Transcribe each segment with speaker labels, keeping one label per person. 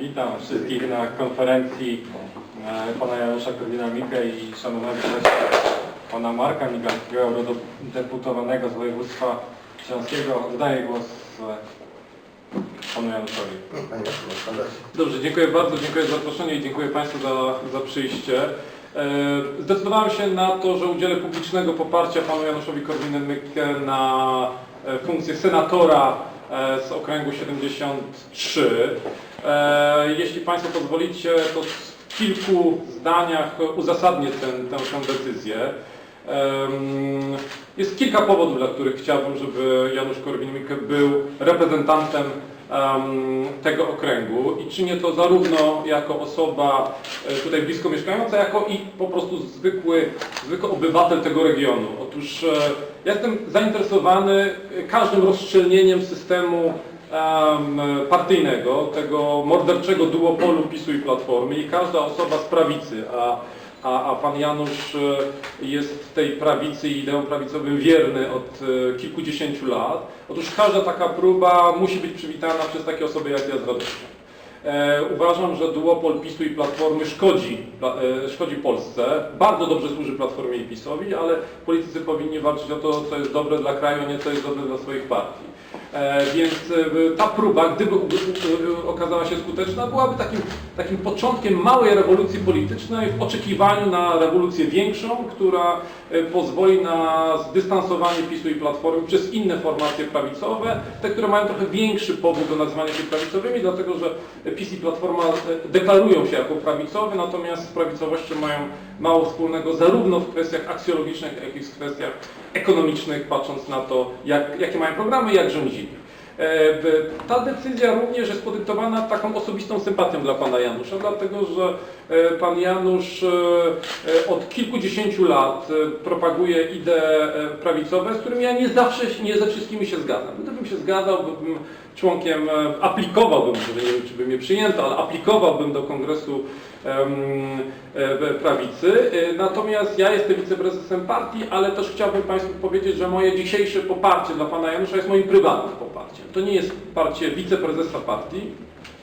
Speaker 1: Witam wszystkich na konferencji e, pana Janusza Korwina-Mikke i szanownego gościa pana Marka Migalskiego, eurodeputowanego z województwa śląskiego. Oddaję głos e, panu Januszowi. Dobrze, dziękuję bardzo, dziękuję za zaproszenie i dziękuję Państwu za, za przyjście. E, Zdecydowałem się na to, że udzielę publicznego poparcia panu Januszowi Korwin-Mikke na funkcję senatora z okręgu 73. E, Jeśli Państwo pozwolicie, to w kilku zdaniach uzasadnię ten, tę, tę decyzję. Jest kilka powodów, dla których chciałbym, żeby Janusz Korwin-Mikke był reprezentantem em, tego okręgu i czynię to zarówno jako osoba e, tutaj blisko mieszkająca, jako i po prostu zwykły, zwykły obywatel tego regionu. Otóż e, ja jestem zainteresowany każdym rozszczelnieniem systemu em, partyjnego, tego morderczego duopolu PiSu i Platformy i każda osoba z prawicy, a, a, a pan Janusz e, jest tej prawicy i ideom prawicowym wierny od e, kilkudziesięciu lat. Otóż każda taka próba musi być przywitana przez takie osoby jak ja z radością. E, uważam, że duopol PiSu i Platformy szkodzi, e, szkodzi Polsce. Bardzo dobrze służy Platformie i PiSowi, ale politycy powinni walczyć o to, co jest dobre dla kraju, a nie co jest dobre dla swoich partii. E, więc e, ta próba, gdyby okazała się skuteczna, byłaby takim, takim początkiem małej rewolucji politycznej w oczekiwaniu na rewolucję większą, która e, pozwoli na zdystansowanie PiSu i Platformy przez inne formacje prawicowe, te, które mają trochę większy powód do nazywania się prawicowymi, dlatego że PiS i Platforma e, deklarują się jako prawicowe, natomiast z prawicowością mają mało wspólnego zarówno w kwestiach aksjologicznych, jak i w kwestiach ekonomicznych, patrząc na to, jak, jakie mają programy, jak rządzili. E, Ta decyzja również jest podyktowana taką osobistą sympatią dla pana Janusza, dlatego że e, pan Janusz e, od kilkudziesięciu lat propaguje idee prawicowe, z którymi ja nie zawsze, nie ze wszystkimi się zgadzam. Gdybym się zgadzał, byłbym członkiem, e, aplikowałbym, nie wiem, czy by mnie przyjęto, ale aplikowałbym do kongresu e, prawicy. E, Natomiast ja jestem wiceprezesem partii, ale też chciałbym Państwu powiedzieć, że moje dzisiejsze poparcie dla Pana Janusza jest moim prywatnym poparciem. To nie jest poparcie wiceprezesa partii,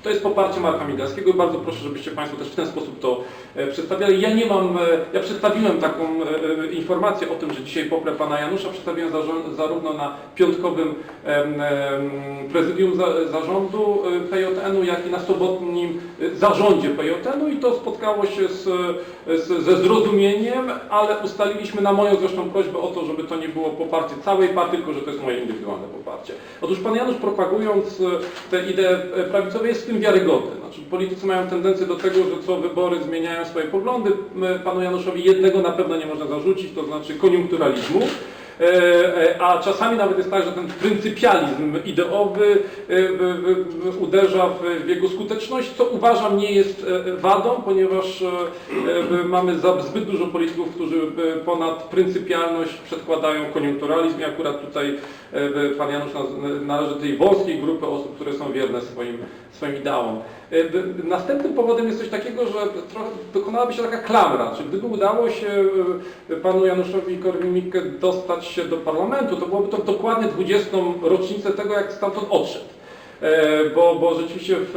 Speaker 1: to jest poparcie Marka Migalskiego i bardzo proszę, żebyście Państwo też w ten sposób to e, przedstawiali. Ja nie mam, e, ja przedstawiłem taką e, informację o tym, że dzisiaj poprę Pana Janusza, przedstawiłem zarówno na piątkowym prezydium za, zarządu PJN-u, jak i na sobotnim zarządzie PJN-u i to spotkało się z, z, ze zrozumieniem, ale ustaliliśmy na moją zresztą prośbę o to, żeby to nie było poparcie całej partii, tylko że to jest moje indywidualne poparcie. Otóż Pan Janusz propagując te idee e, prawicowe jest w tym wiarygodny. Znaczy, politycy mają tendencję do tego, że co wybory zmieniają swoje poglądy. Panu Januszowi jednego na pewno nie można zarzucić, to znaczy koniunkturalizmu. E, e, A czasami nawet jest tak, że ten pryncypializm ideowy e, uderza w jego skuteczność, co uważam nie jest wadą, ponieważ mamy zbyt dużo polityków, którzy ponad pryncypialność przedkładają koniunkturalizm i akurat tutaj pan Janusz naz- należy do tej wąskiej grupy osób, które są wierne swoim, swoim ideałom. E, Następnym powodem jest coś takiego, że trochę dokonałaby się taka klamra, czy gdyby udało się e, panu Januszowi Korwin-Mikke dostać się do parlamentu, to byłoby to dokładnie 20. rocznicę tego, jak stamtąd odszedł. E, Bo, bo rzeczywiście w,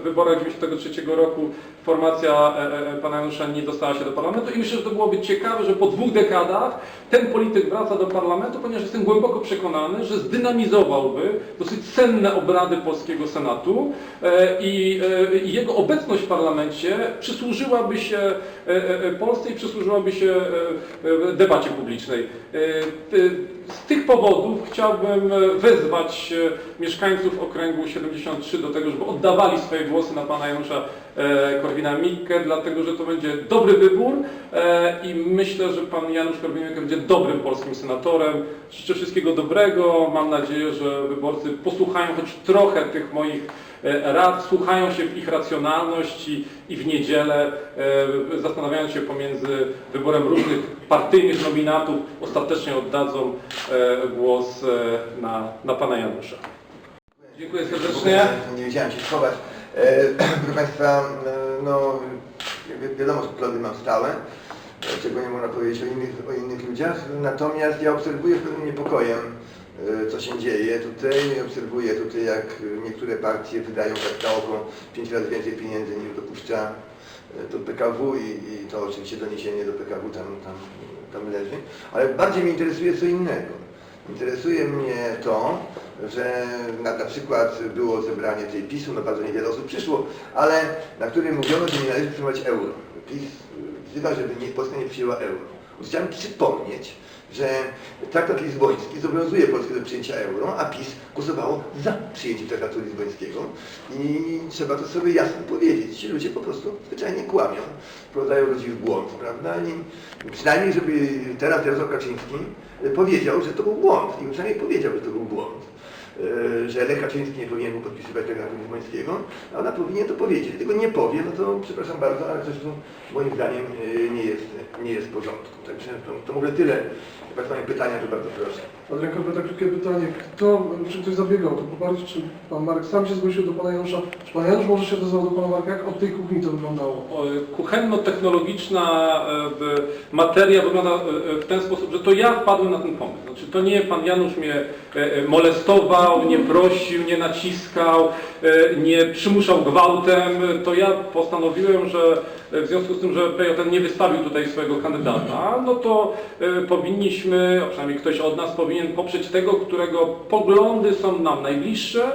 Speaker 1: w wyborach 93 roku formacja e, e, pana Janusza nie dostała się do parlamentu i myślę, że to byłoby ciekawe, że po dwóch dekadach ten polityk wraca do parlamentu, ponieważ jestem głęboko przekonany, że zdynamizowałby dosyć cenne obrady polskiego Senatu e, i e, jego obecność w parlamencie przysłużyłaby się e, e, e, Polsce i przysłużyłaby się e, e, debacie publicznej. E, Z tych powodów chciałbym e, wezwać e, mieszkańców okręgu 73 do tego, żeby oddawali swoje głosy na pana Janusza e, Korwina-Mikke, dlatego że to będzie dobry wybór e, i myślę, że pan Janusz Korwin-Mikke będzie dobrym polskim senatorem. Życzę wszystkiego dobrego. Mam nadzieję, że wyborcy posłuchają choć trochę tych moich e, rad, słuchają się w ich racjonalności i w niedzielę, e, zastanawiając się pomiędzy wyborem różnych partyjnych nominatów, ostatecznie oddadzą głos na, na pana Janusza. Dziękuję serdecznie.
Speaker 2: Nie wiedziałem się schować. Proszę Państwa, no wi- wiadomo, plody mam stałe, e, czego nie można powiedzieć o innych, o innych ludziach, natomiast ja obserwuję z pewnym niepokojem e, co się dzieje tutaj. Obserwuję tutaj, jak niektóre partie wydają tak na oko pięć razy więcej pieniędzy niż dopuszcza e, to PKW i, i to oczywiście doniesienie do PKW tam, tam, tam leży. Ale bardziej mnie interesuje co innego. Interesuje mnie to, że na, na przykład było zebranie tej PiSu, no bardzo niewiele osób przyszło, ale na którym mówiono, że nie należy przyjmować euro. PiS wzywa, żeby nie, Polska nie przyjęła euro. Chciałem przypomnieć, że traktat lizboński zobowiązuje Polskę do przyjęcia euro, a PiS głosowało za przyjęciem traktatu lizbońskiego i trzeba to sobie jasno powiedzieć. Ci ludzie po prostu zwyczajnie kłamią, wprowadzają ludzi w błąd, prawda? I przynajmniej, żeby teraz Jarosław Kaczyński powiedział, że to był błąd i przynajmniej powiedział, że to był błąd. Y, Że Lech Kaczyński nie powinien był podpisywać traktatu lizbońskiego, a ona powinien to powiedzieć. Tego nie powie, no to przepraszam bardzo, ale coś tu moim zdaniem y, nie jest, nie jest w porządku. Także to, to mówię tyle. Jak Państwo mają pytania, to bardzo proszę.
Speaker 3: Adrianko, tak krótkie pytanie. Kto, czy ktoś zabiegał o to poparcie, czy pan Marek sam się zgłosił do pana Janusza? Czy pan Janusz może się odezwał do pana Marka? Jak od tej kuchni to wyglądało?
Speaker 1: Kuchenno-technologiczna e, materia wygląda e, e, w ten sposób, że to ja wpadłem na ten pomysł. Znaczy, to nie pan Janusz mnie e, nie prosił, nie naciskał, e, nie przymuszał gwałtem. To ja postanowiłem, że w związku z tym, że PJN nie wystawił tutaj swojego kandydata, no to e, powinniśmy, a przynajmniej ktoś od nas powinien poprzeć tego, którego poglądy są nam najbliższe,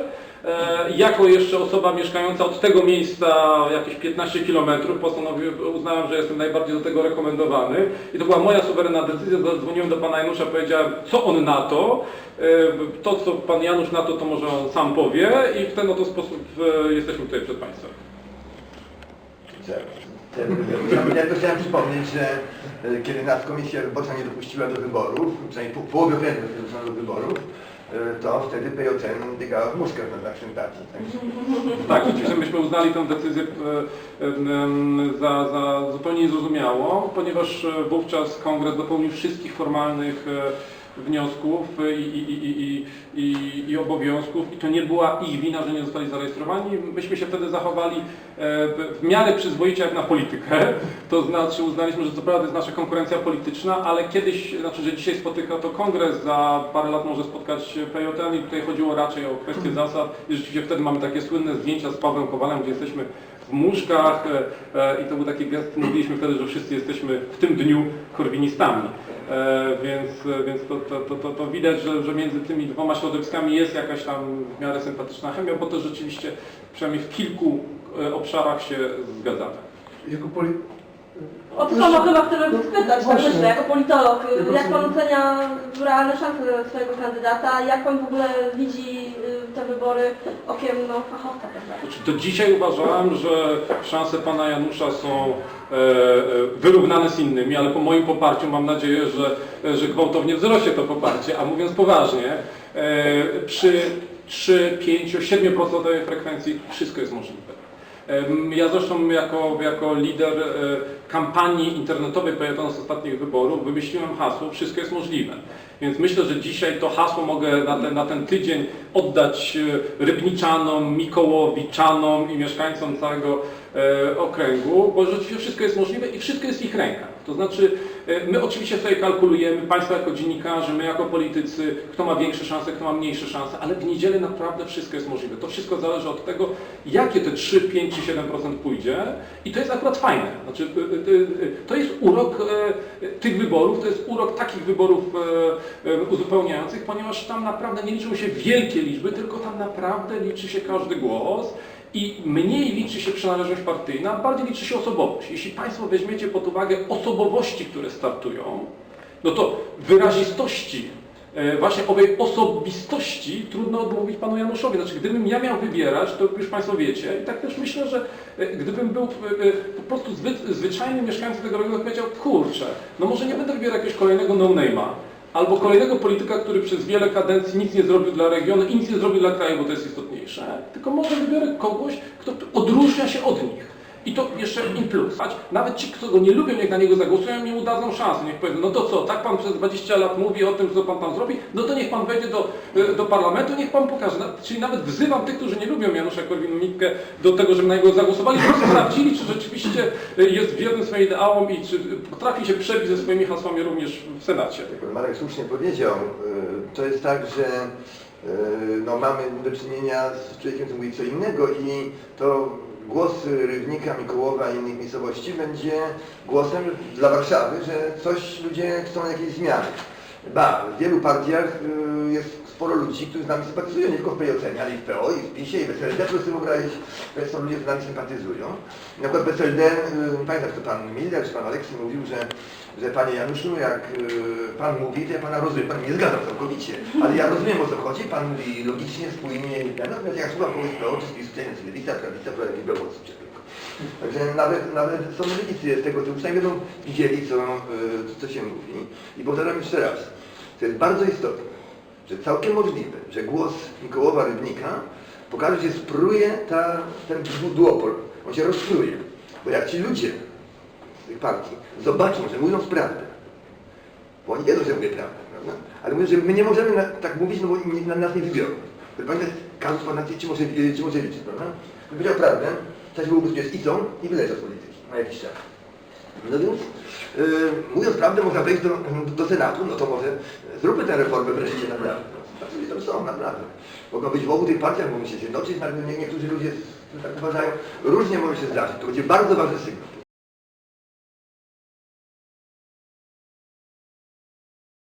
Speaker 1: Jako jeszcze osoba mieszkająca od tego miejsca jakieś 15 km postanowiłem, uznałem, że jestem najbardziej do tego rekomendowany. I to była moja suwerenna decyzja, zadzwoniłem do pana Janusza, powiedziałem co on na to, E, to co pan Janusz na to, to może on sam powie. I w ten oto sposób e, jesteśmy tutaj przed państwem.
Speaker 2: Ja chciałem przypomnieć, że e, kiedy nas komisja wyborcza nie dopuściła do wyborów, przynajmniej po nie dopuszczono do wyborów, e, to wtedy PJN biegała w muszkach na naszym. Także
Speaker 1: Tak, rzeczywiście myśmy uznali tę decyzję e, em, za, za zupełnie niezrozumiałą, ponieważ e, wówczas kongres dopełnił wszystkich formalnych e, wniosków i, i, i, i, i, obowiązków i to nie była ich wina, że nie zostali zarejestrowani. Myśmy się wtedy zachowali e, w- miarę przyzwoicie jak na politykę, to znaczy uznaliśmy, że co prawda jest nasza konkurencja polityczna, ale kiedyś, znaczy, że dzisiaj spotyka to kongres, za parę lat może spotkać PJN i tutaj chodziło raczej o kwestię zasad i rzeczywiście wtedy mamy takie słynne zdjęcia z Pawłem Kowalem, gdzie jesteśmy w muszkach e, e, i to był taki gest, mówiliśmy wtedy, że wszyscy jesteśmy w tym dniu korwinistami. E, więc więc to, to, to, to, widać, że, że między tymi dwoma środowiskami jest jakaś tam w miarę sympatyczna chemia, bo to rzeczywiście przynajmniej w kilku e, obszarach się zgadzamy.
Speaker 3: Jako.
Speaker 4: O to samo chyba chcemy spytać, tak myślę, jako politolog.
Speaker 3: Jako
Speaker 4: Jak pan ocenia realne szanse swojego kandydata? Jak pan w ogóle widzi y, te wybory okiem no, fachowca?
Speaker 1: Znaczy, do dzisiaj uważałem, że szanse pana Janusza są e, e, wyrównane z innymi, ale po moim poparciu mam nadzieję, że, że gwałtownie wzrośnie to poparcie. A mówiąc poważnie, e, przy 3, 5, 7% frekwencji wszystko jest możliwe. Ja zresztą jako, jako lider e, kampanii internetowej PJN z ostatnich wyborów wymyśliłem hasło Wszystko jest możliwe. Więc myślę, że dzisiaj to hasło mogę na ten, na ten tydzień oddać e, Rybniczanom, Mikołowiczanom i mieszkańcom całego e, okręgu, bo rzeczywiście wszystko jest możliwe i wszystko jest w ich rękach. To znaczy, e, my oczywiście sobie kalkulujemy, Państwo jako dziennikarze, my jako politycy, kto ma większe szanse, kto ma mniejsze szanse, ale w niedzielę naprawdę wszystko jest możliwe. To wszystko zależy od tego, jakie te 3, 5 czy 7% pójdzie i to jest akurat fajne. Znaczy, to jest urok tych wyborów, to jest urok takich wyborów uzupełniających, ponieważ tam naprawdę nie liczą się wielkie liczby, tylko tam naprawdę liczy się każdy głos. I mniej liczy się przynależność partyjna, bardziej liczy się osobowość. Jeśli Państwo weźmiecie pod uwagę osobowości, które startują, no to wyrazistości e, właśnie owej osobistości trudno odmówić panu Januszowi. Znaczy, gdybym ja miał wybierać, to już Państwo wiecie, i tak też myślę, że e, gdybym był e, e, po prostu zwy, zwyczajnym mieszkańcem tego regionu, powiedział, kurczę, no może nie będę wybierał jakiegoś kolejnego no-name'a, albo kolejnego polityka, który przez wiele kadencji nic nie zrobił dla regionu i nic nie zrobił dla kraju, bo to jest istotniejsze, tylko może wybiorę kogoś, kto odróżnia się od nich. I to jeszcze im plus. Nawet ci, którzy go nie lubią, niech na niego zagłosują i mu dadzą szansę. Niech powiedzą, no to co, tak pan przez 20 lat mówi o tym, co pan tam zrobi, no to niech pan wejdzie do, do parlamentu, niech pan pokaże. Czyli nawet wzywam tych, którzy nie lubią Janusza Korwin-Mikke do tego, żeby na niego zagłosowali, żeby sprawdzili, czy rzeczywiście jest wierny swoim ideałom i czy potrafi się przebić ze swoimi hasłami również w Senacie.
Speaker 2: Jak pan Marek słusznie powiedział, y, to jest tak, że no, mamy do czynienia z człowiekiem, który mówi co innego i to głos Rybnika, Mikołowa i innych miejscowości będzie głosem dla Warszawy, że coś ludzie chcą jakiejś zmiany. Ba, w wielu partiach y, jest sporo ludzi, którzy z nami sympatyzują, nie tylko w POC, ale i w PO, i w PiSie, i w SLD, po prostu wyobrazić, że są ludzie, którzy z nami sympatyzują. Na przykład w SLD, y, pamiętam, co pan Miller czy pan Aleksy mówił, że, że panie Januszu, jak y, pan mówi, to ja pana rozumiem, pan nie zgadzam całkowicie, ale ja rozumiem o co chodzi, pan mówi logicznie, spójnie, tak, natomiast jak słucham kogoś z PO, czy z to jest lewica, prawica, to jakiś bełoców tylko. Także nawet, nawet są lewicy z tego typu, przynajmniej będą widzieli, co, y, co się mówi. I powtarzam jeszcze raz, to jest bardzo istotne, że całkiem możliwe, że głos Mikołowa Rybnika pokaże, że spruje ta, ten duopol. On się rozpruje. Bo jak ci ludzie z tych partii zobaczą, że mówią prawdę, bo oni wiedzą, że mówię prawdę, prawda? Ale mówią, że my nie możemy na, tak mówić, no bo nie, na nas nie wybiorą. Pamiętaj kazus pana Cimoszewicza, prawda? Gdyby powiedział prawdę, byłoby sobie z ICą i wyleciał z polityki na jakiś czas. No więc, yy, mówiąc prawdę, można wejść do, do Senatu, no to może zróbmy tę reformę wreszcie naprawdę. No, tam są, naprawdę. Mogą być w obu tych partiach, mogą się zjednoczyć, ale nie, niektórzy ludzie tak uważają. Różnie może się zdarzyć. To będzie bardzo ważny sygnał.